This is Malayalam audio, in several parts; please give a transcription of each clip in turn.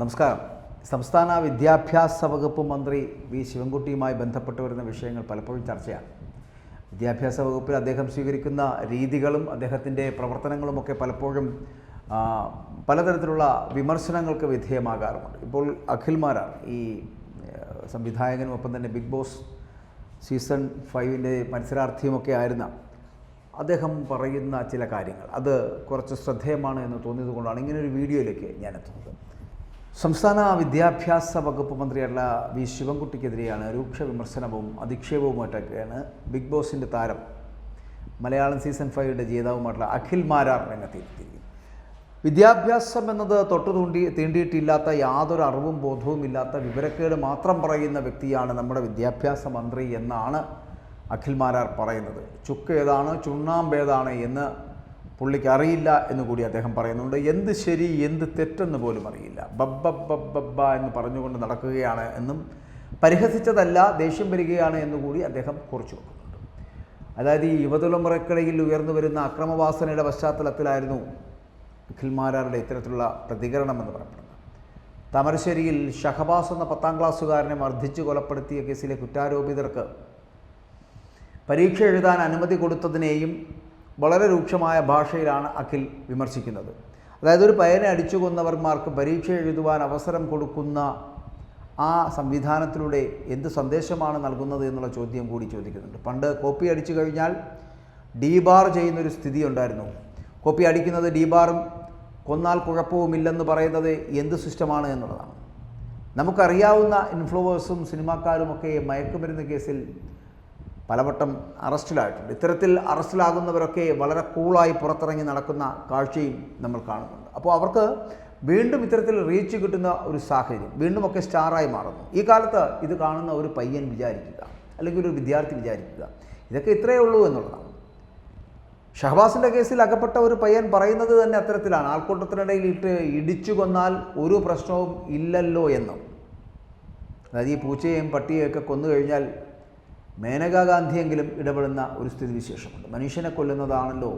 നമസ്കാരം. സംസ്ഥാന വിദ്യാഭ്യാസ വകുപ്പ് മന്ത്രി വി. ശിവൻകുട്ടിയുമായി ബന്ധപ്പെട്ട് വരുന്ന വിഷയങ്ങൾ പലപ്പോഴും ചർച്ചയാണ്. വിദ്യാഭ്യാസ വകുപ്പിൽ അദ്ദേഹം സ്വീകരിക്കുന്ന രീതികളും അദ്ദേഹത്തിന്റെ പ്രവർത്തനങ്ങളുമൊക്കെ പലപ്പോഴും പലതരത്തിലുള്ള വിമർശനങ്ങൾക്ക് വിധേയമാകാറുമുണ്ട്. ഇപ്പോൾ അഖിൽമാരാണ് ഈ സംവിധായകനും ഒപ്പം തന്നെ ബിഗ് ബോസ് സീസൺ ഫൈവിന്റെ മത്സരാർത്ഥിയുമൊക്കെ ആയിരുന്ന അദ്ദേഹം പറയുന്ന ചില കാര്യങ്ങൾ. അത് കുറച്ച് ശ്രദ്ധേയമാണ് എന്ന് തോന്നിയത് കൊണ്ടാണ് ഇങ്ങനെ ഒരു വീഡിയോയിലേക്ക് ഞാൻ എത്തുന്നത് സംസ്ഥാന വിദ്യാഭ്യാസ വകുപ്പ് മന്ത്രിയായിട്ടുള്ള വി ശിവൻകുട്ടിക്കെതിരെയാണ് രൂക്ഷ വിമർശനവും അധിക്ഷേപവുമായിട്ടൊക്കെയാണ് ബിഗ് ബോസിന്റെ താരം മലയാളം സീസൺ ഫൈവിന്റെ ജേതാവുമായിട്ടുള്ള അഖിൽ മാരാർ രംഗത്തെത്തിയിരിക്കുന്നത്. വിദ്യാഭ്യാസം എന്നത് തൊട്ടു തൂണ്ടി തീണ്ടിയിട്ടില്ലാത്ത യാതൊരു അറിവും ബോധവും ഇല്ലാത്ത വിവരക്കേട് മാത്രം പറയുന്ന വ്യക്തിയാണ് നമ്മുടെ വിദ്യാഭ്യാസ മന്ത്രി എന്നാണ് അഖിൽ മാരാർ പറയുന്നത്. ചുക്ക് ഏതാണ് ചുണ്ണാമ്പേതാണ് എന്ന് പുള്ളിക്ക് അറിയില്ല എന്ന് കൂടി അദ്ദേഹം പറയുന്നുണ്ട്. എന്ത് ശരി എന്ത് തെറ്റെന്ന് പോലും അറിയില്ല. ബബ്ബ ബബ്ബ എന്ന് പറഞ്ഞുകൊണ്ട് നടക്കുകയാണ് എന്നും പരിഹസിച്ചതല്ല ദേഷ്യം വരികയാണ് എന്ന് കൂടി അദ്ദേഹം കുറിച്ചു വെക്കുന്നുണ്ട്. അതായത് ഈ യുവതലമുറക്കിടയിൽ ഉയർന്നു വരുന്ന അക്രമവാസനയുടെ പശ്ചാത്തലത്തിലായിരുന്നു അഖിൽമാരാരുടെ ഇത്തരത്തിലുള്ള പ്രതികരണം എന്ന് പറയപ്പെടുന്നത്. താമരശ്ശേരിയിൽ ഷഹബാസ് എന്ന പത്താം ക്ലാസ്സുകാരനെ മർദ്ദിച്ചു കൊലപ്പെടുത്തിയ കേസിലെ കുറ്റാരോപിതർക്ക് പരീക്ഷ എഴുതാൻ അനുമതി കൊടുത്തതിനെയും വളരെ രൂക്ഷമായ ഭാഷയിലാണ് അഖിൽ വിമർശിക്കുന്നത്. അതായത് ഒരു പയ്യനെ അടിച്ചു കൊന്നവർമാർക്ക് പരീക്ഷ എഴുതുവാൻ അവസരം കൊടുക്കുന്ന ആ സംവിധാനത്തിലൂടെ എന്ത് സന്ദേശമാണ് നൽകുന്നത് എന്നുള്ള ചോദ്യം കൂടി ചോദിക്കുന്നുണ്ട്. പണ്ട് കോപ്പി അടിച്ചു കഴിഞ്ഞാൽ ഡീബാർ ചെയ്യുന്നൊരു സ്ഥിതി ഉണ്ടായിരുന്നു. കോപ്പി അടിക്കുന്നത് ഡീബാറും കൊന്നാൽ കുഴപ്പവുമില്ലെന്ന് പറയുന്നത് എന്ത് സിസ്റ്റമാണ് എന്നുള്ളതാണ്. നമുക്കറിയാവുന്ന ഇൻഫ്ലുവേഴ്സും സിനിമാക്കാരുമൊക്കെ മയക്കുമരുന്ന് കേസിൽ പലവട്ടം അറസ്റ്റിലായിട്ടുണ്ട്. ഇത്തരത്തിൽ അറസ്റ്റിലാകുന്നവരൊക്കെ വളരെ കൂളായി പുറത്തിറങ്ങി നടക്കുന്ന കാഴ്ചയും നമ്മൾ കാണുന്നുണ്ട്. അപ്പോൾ അവർക്ക് വീണ്ടും ഇത്തരത്തിൽ റീച്ച് കിട്ടുന്ന ഒരു സാഹചര്യം വീണ്ടുമൊക്കെ സ്റ്റാറായി മാറുന്നു. ഈ കാലത്ത് ഇത് കാണുന്ന ഒരു പയ്യൻ വിചാരിക്കുക അല്ലെങ്കിൽ ഒരു വിദ്യാർത്ഥി വിചാരിക്കുക ഇതൊക്കെ ഇത്രയേ ഉള്ളൂ എന്നുള്ളതാണ്. ഷഹബാസിന്റെ കേസിൽ അകപ്പെട്ട ഒരു പയ്യൻ പറയുന്നത് തന്നെ അത്തരത്തിലാണ്. ആൾക്കൂട്ടത്തിനിടയിൽ ഇട്ട് ഇടിച്ചു കൊന്നാൽ ഒരു പ്രശ്നവും ഇല്ലല്ലോ എന്നും. അതായത് ഈ പൂച്ചയെയും പട്ടിയെയൊക്കെ കൊന്നു കഴിഞ്ഞാൽ മേനകാ ഗാന്ധിയെങ്കിലും ഇടപെടുന്ന ഒരു സ്ഥിതിവിശേഷമുണ്ട് മനുഷ്യനെ കൊല്ലുന്നതാണല്ലോ.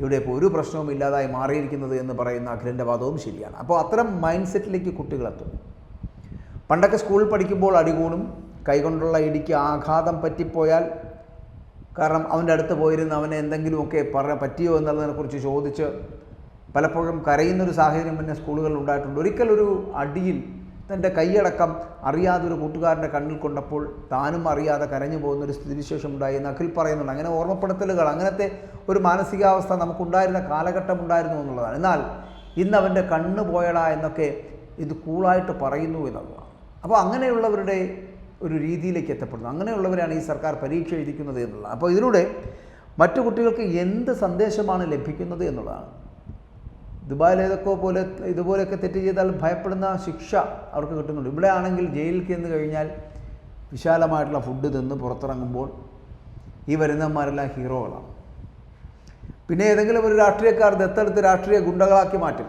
ഇവിടെ ഇപ്പോൾ ഒരു പ്രശ്നവും ഇല്ലാതായി മാറിയിരിക്കുന്നത് എന്ന് പറയുന്ന അഖിലിന്റെ വാദവും ശരിയാണ്. അപ്പോൾ അത്തരം മൈൻഡ് സെറ്റിലേക്ക് കുട്ടികളെത്തും. പണ്ടൊക്കെ സ്കൂളിൽ പഠിക്കുമ്പോൾ അടികൂടും കൈകൊണ്ടുള്ള ഇടിക്ക് ആഘാതം പറ്റിപ്പോയാൽ കാരണം അവന്റെ അടുത്ത് പോയിരുന്ന അവനെ എന്തെങ്കിലുമൊക്കെ പറ പറ്റിയോ എന്നുള്ളതിനെക്കുറിച്ച് ചോദിച്ച് പലപ്പോഴും കരയുന്നൊരു സാഹചര്യം പിന്നെ സ്കൂളുകളിൽ ഉണ്ടായിട്ടുണ്ട്. ഒരിക്കലൊരു അടിയിൽ തന്റെ കൈയടക്കം അറിയാതൊരു കൂട്ടുകാരന്റെ കണ്ണിൽ കൊണ്ടപ്പോൾ താനും അറിയാതെ കരഞ്ഞു പോകുന്നൊരു സ്ഥിതിവിശേഷം ഉണ്ടായി എന്ന് അഖിൽ പറയുന്നുണ്ട്. അങ്ങനെ ഓർമ്മപ്പെടുത്തലുകൾ അങ്ങനത്തെ ഒരു മാനസികാവസ്ഥ നമുക്കുണ്ടായിരുന്ന കാലഘട്ടം ഉണ്ടായിരുന്നു എന്നുള്ളതാണ്. എന്നാൽ ഇന്ന് അവന്റെ കണ്ണ് പോയടാ എന്നൊക്കെ ഇത് കൂളായിട്ട് പറയുന്നു എന്നുള്ളതാണ്. അപ്പോൾ അങ്ങനെയുള്ളവരുടെ ഒരു രീതിയിലേക്ക് എത്തപ്പെടുന്നു. അങ്ങനെയുള്ളവരാണ് ഈ സർക്കാർ പരീക്ഷ എഴുതിക്കുന്നത് എന്നുള്ളത് അപ്പോൾ ഇതിലൂടെ മറ്റു കുട്ടികൾക്ക് എന്ത് സന്ദേശമാണ് ലഭിക്കുന്നത് എന്നുള്ളതാണ്. ദുബായിൽ ഏതൊക്കെ പോലെ ഇതുപോലെയൊക്കെ തെറ്റ് ചെയ്താൽ ഭയപ്പെടുന്ന ശിക്ഷ അവർക്ക് കിട്ടുന്നുണ്ട്. ഇവിടെ ആണെങ്കിൽ ജയിലിൽ ചെന്ന് കഴിഞ്ഞാൽ വിശാലമായിട്ടുള്ള ഫുഡ് തിന്ന് പുറത്തിറങ്ങുമ്പോൾ ഈ വരുന്നവന്മാരെല്ലാം ഹീറോകളാണ്. പിന്നെ ഏതെങ്കിലും ഒരു രാഷ്ട്രീയക്കാർ ദത്തെടുത്ത് രാഷ്ട്രീയ ഗുണ്ടകളാക്കി മാറ്റും.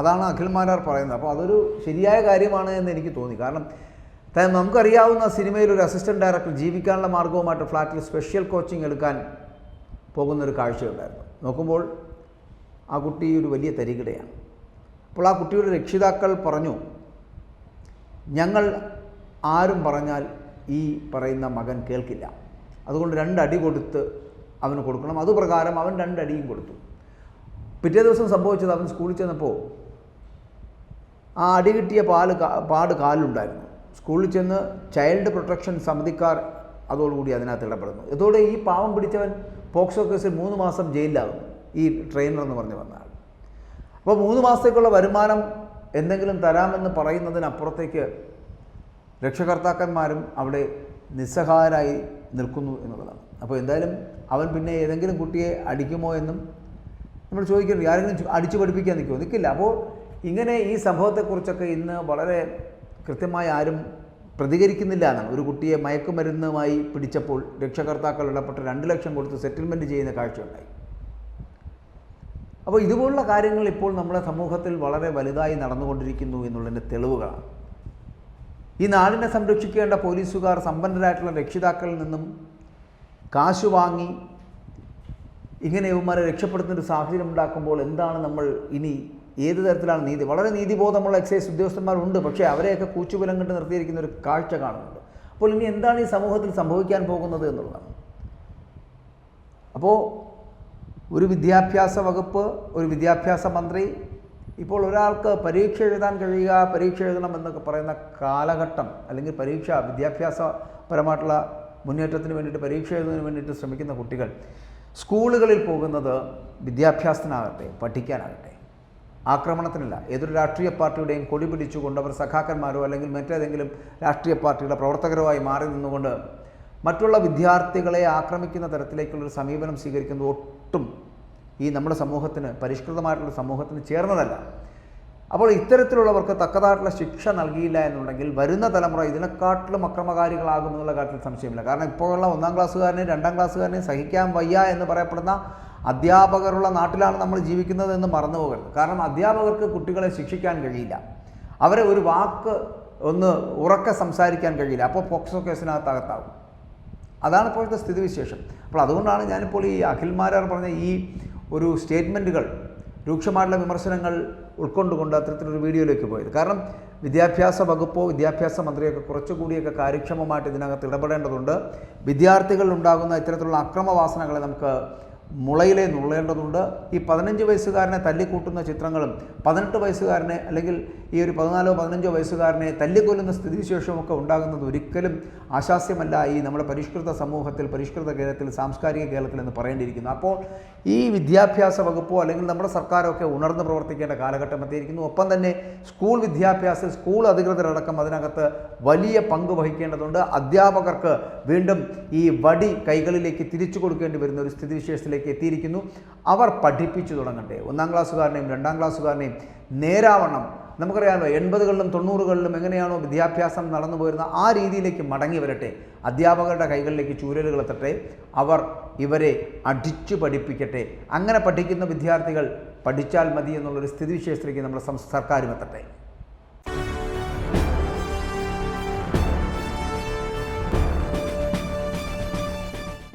അതാണ് അഖിൽമാരാർ പറയുന്നത്. അപ്പോൾ അതൊരു ശരിയായ കാര്യമാണ് എന്ന് എനിക്ക് തോന്നി. കാരണം നമുക്കറിയാവുന്ന സിനിമയിൽ ഒരു അസിസ്റ്റന്റ് ഡയറക്ടർ ജീവിക്കാനുള്ള മാർഗവുമായിട്ട് ഫ്ലാറ്റിൽ സ്പെഷ്യൽ കോച്ചിങ് എടുക്കാൻ പോകുന്നൊരു കാഴ്ചയുണ്ടായിരുന്നു. നോക്കുമ്പോൾ ആ കുട്ടി ഒരു വലിയ തരികിടയാണ്. അപ്പോൾ ആ കുട്ടിയുടെ രക്ഷിതാക്കൾ പറഞ്ഞു ഞങ്ങൾ ആരും പറഞ്ഞാൽ ഈ പറയുന്ന മകൻ കേൾക്കില്ല. അതുകൊണ്ട് രണ്ടടി കൊടുത്ത് അവന് കൊടുക്കണം. അതുപ്രകാരം അവൻ രണ്ടടിയും കൊടുത്തു. പിറ്റേ ദിവസം സംഭവിച്ചത് അവൻ സ്കൂളിൽ ചെന്നപ്പോൾ ആ അടി കിട്ടിയ പാൽ പാട് കാലിലുണ്ടായിരുന്നു. സ്കൂളിൽ ചെന്ന് ചൈൽഡ് പ്രൊട്ടക്ഷൻ സമിതിക്കാർ അതോടുകൂടി അതിനകത്ത് ഇടപെടുന്നു. ഇതോടെ ഈ പാവം പിടിച്ചവൻ പോക്സോ കേസിൽ മൂന്ന് മാസം ജയിലിലാകുന്നു. ഈ ട്രെയിനർ എന്ന് പറഞ്ഞു വന്നാൽ. അപ്പോൾ മൂന്ന് മാസത്തേക്കുള്ള വരുമാനം എന്തെങ്കിലും തരാമെന്ന് പറയുന്നതിനപ്പുറത്തേക്ക് രക്ഷകർത്താക്കന്മാരും അവിടെ നിസ്സഹായരായി നിൽക്കുന്നു എന്നുള്ളതാണ്. അപ്പോൾ എന്തായാലും അവൻ പിന്നെ ഏതെങ്കിലും കുട്ടിയെ അടിക്കുമോ എന്നും നമ്മൾ ചോദിക്കുന്നുണ്ട് ആരെങ്കിലും അടിച്ചു പഠിപ്പിക്കാൻ നിൽക്കുമോ? നിൽക്കില്ല. അപ്പോൾ ഇങ്ങനെ ഈ സംഭവത്തെക്കുറിച്ചൊക്കെ ഇന്ന് വളരെ കൃത്യമായി ആരും പ്രതികരിക്കുന്നില്ല എന്നാണ്. ഒരു കുട്ടിയെ മയക്കുമരുന്നുമായി പിടിച്ചപ്പോൾ രക്ഷകർത്താക്കൾ ഇടപെട്ട് രണ്ട് ലക്ഷം കൊടുത്ത് സെറ്റിൽമെന്റ് ചെയ്യുന്ന കാഴ്ചയുണ്ടായി. അപ്പോൾ ഇതുപോലുള്ള കാര്യങ്ങൾ ഇപ്പോൾ നമ്മുടെ സമൂഹത്തിൽ വളരെ വലുതായി നടന്നുകൊണ്ടിരിക്കുന്നു എന്നുള്ളതിന്റെ തെളിവുകളാണ്. ഈ നാടിനെ സംരക്ഷിക്കേണ്ട പോലീസുകാർ സമ്പന്നരായിട്ടുള്ള രക്ഷിതാക്കളിൽ നിന്നും കാശു വാങ്ങി ഇങ്ങനെ ഇവന്മാരെ രക്ഷപ്പെടുത്തുന്ന ഒരു സാഹചര്യം ഉണ്ടാക്കുമ്പോൾ എന്താണ് നമ്മൾ ഇനി ഏത് തരത്തിലാണ് നീതി? വളരെ നീതിബോധമുള്ള എക്സൈസ് ഉദ്യോഗസ്ഥന്മാരുണ്ട് പക്ഷേ അവരെയൊക്കെ കൂച്ചുബലം കണ്ട് നിർത്തിയിരിക്കുന്ന ഒരു കാഴ്ച കാണുന്നുണ്ട്. അപ്പോൾ ഇനി എന്താണ് ഈ സമൂഹത്തിൽ സംഭവിക്കാൻ പോകുന്നത് എന്നുള്ളതാണ്. അപ്പോൾ ഒരു വിദ്യാഭ്യാസ വകുപ്പ് ഒരു വിദ്യാഭ്യാസ മന്ത്രി ഇപ്പോൾ ഒരാൾക്ക് പരീക്ഷ എഴുതാൻ കഴിയുക പരീക്ഷ എഴുതണം എന്നൊക്കെ പറയുന്ന കാലഘട്ടം അല്ലെങ്കിൽ പരീക്ഷ വിദ്യാഭ്യാസപരമായിട്ടുള്ള മുന്നേറ്റത്തിന് വേണ്ടിയിട്ട് പരീക്ഷ എഴുതുന്നതിന് വേണ്ടിയിട്ട് ശ്രമിക്കുന്ന കുട്ടികൾ സ്കൂളുകളിൽ പോകുന്നത് വിദ്യാഭ്യാസത്തിനാകട്ടെ പഠിക്കാനാകട്ടെ. ആക്രമണത്തിനല്ല ഏതൊരു രാഷ്ട്രീയ പാർട്ടിയുടെയും കൊടി പിടിച്ചുകൊണ്ട് അവർ സഖാക്കന്മാരോ അല്ലെങ്കിൽ മറ്റേതെങ്കിലും രാഷ്ട്രീയ പാർട്ടിയുടെ പ്രവർത്തകരുമായി മാറി നിന്നുകൊണ്ട് മറ്റുള്ള വിദ്യാർത്ഥികളെ ആക്രമിക്കുന്ന തരത്തിലേക്കുള്ളൊരു സമീപനം സ്വീകരിക്കുന്നത് ഒട്ടും ഈ നമ്മുടെ സമൂഹത്തിന് പരിഷ്കൃതമായിട്ടുള്ള സമൂഹത്തിന് ചേർന്നതല്ല. അപ്പോൾ ഇത്തരത്തിലുള്ളവർക്ക് തക്കതായിട്ടുള്ള ശിക്ഷ നൽകിയില്ല എന്നുണ്ടെങ്കിൽ വരുന്ന തലമുറ ഇതിനെക്കാട്ടിലും അക്രമകാരികളാകുമെന്നുള്ള കാര്യത്തിൽ സംശയമില്ല. കാരണം ഇപ്പോഴുള്ള ഒന്നാം ക്ലാസ്സുകാരനെയും രണ്ടാം ക്ലാസ്സുകാരനെയും സഹിക്കാൻ വയ്യ എന്ന് പറയപ്പെടുന്ന അധ്യാപകരുള്ള നാട്ടിലാണ് നമ്മൾ ജീവിക്കുന്നത് എന്ന് മറന്നു പോകരുത്. കാരണം അധ്യാപകർക്ക് കുട്ടികളെ ശിക്ഷിക്കാൻ കഴിയില്ല. അവരെ ഒരു വാക്ക് ഒന്ന് ഉറക്കെ സംസാരിക്കാൻ കഴിയില്ല. അപ്പോൾ പോക്സോ കേസിനകത്തകത്താകും. അതാണ് ഇപ്പോഴത്തെ സ്ഥിതിവിശേഷം. അപ്പോൾ അതുകൊണ്ടാണ് ഞാനിപ്പോൾ ഈ അഖിൽമാരാർ പറഞ്ഞ ഈ ഒരു സ്റ്റേറ്റ്മെന്റുകൾ രൂക്ഷമായിട്ടുള്ള വിമർശനങ്ങൾ ഉൾക്കൊണ്ടുകൊണ്ട് അത്തരത്തിലൊരു വീഡിയോയിലേക്ക് പോയത്. കാരണം വിദ്യാഭ്യാസ വകുപ്പോ വിദ്യാഭ്യാസ മന്ത്രിയൊക്കെ കുറച്ചുകൂടിയൊക്കെ കാര്യക്ഷമമായിട്ട് ഇതിനകത്ത് ഇടപെടേണ്ടതുണ്ട്. വിദ്യാർത്ഥികളിൽ ഉണ്ടാകുന്ന ഇത്തരത്തിലുള്ള അക്രമവാസനകളെ നമുക്ക് മുളയിലെ നുള്ളേണ്ടതുണ്ട്. ഈ പതിനഞ്ച് വയസ്സുകാരനെ തല്ലിക്കൂട്ടുന്ന ചിത്രങ്ങളും പതിനെട്ട് വയസ്സുകാരനെ അല്ലെങ്കിൽ ഈ ഒരു പതിനാലോ പതിനഞ്ചോ വയസ്സുകാരനെ തല്ലിക്കൊല്ലുന്ന സ്ഥിതിവിശേഷമൊക്കെ ഉണ്ടാകുന്നത് ഒരിക്കലും ആശാസ്യമല്ല ഈ നമ്മുടെ പരിഷ്കൃത സമൂഹത്തിൽ പരിഷ്കൃത കേരളത്തിൽ സാംസ്കാരിക കേരളത്തിൽ എന്ന് പറയേണ്ടിയിരിക്കുന്നു. അപ്പോൾ ഈ വിദ്യാഭ്യാസ വകുപ്പോ അല്ലെങ്കിൽ നമ്മുടെ സർക്കാരൊക്കെ ഉണർന്ന് പ്രവർത്തിക്കേണ്ട കാലഘട്ടം എത്തിയിരിക്കുന്നു. ഒപ്പം തന്നെ സ്കൂൾ വിദ്യാഭ്യാസം സ്കൂൾ അധികൃതരടക്കം അതിനകത്ത് വലിയ പങ്ക് വഹിക്കേണ്ടതുണ്ട്. അധ്യാപകർക്ക് വീണ്ടും ഈ വടി കൈകളിലേക്ക് തിരിച്ചു കൊടുക്കേണ്ടി വരുന്ന ഒരു സ്ഥിതിവിശേഷത്തിലേക്ക് എത്തിയിരിക്കുന്നു. അവർ പഠിപ്പിച്ചു തുടങ്ങട്ടെ. ഒന്നാം ക്ലാസ്സുകാരനെയും രണ്ടാം ക്ലാസ്സുകാരനെയും നേരാവണ്ണം നമുക്കറിയാമല്ലോ എൺപതുകളിലും തൊണ്ണൂറുകളിലും എങ്ങനെയാണോ വിദ്യാഭ്യാസം നടന്നു പോയിരുന്ന ആ രീതിയിലേക്ക് മടങ്ങി വരട്ടെ. അധ്യാപകരുടെ കൈകളിലേക്ക് ചൂരലുകൾ എത്തട്ടെ. അവർ ഇവരെ അടിച്ചു പഠിപ്പിക്കട്ടെ. അങ്ങനെ പഠിക്കുന്ന വിദ്യാർത്ഥികൾ പഠിച്ചാൽ മതി എന്നുള്ളൊരു സ്ഥിതിവിശേഷത്തിലേക്ക് നമ്മുടെ സർക്കാരും എത്തട്ടെ.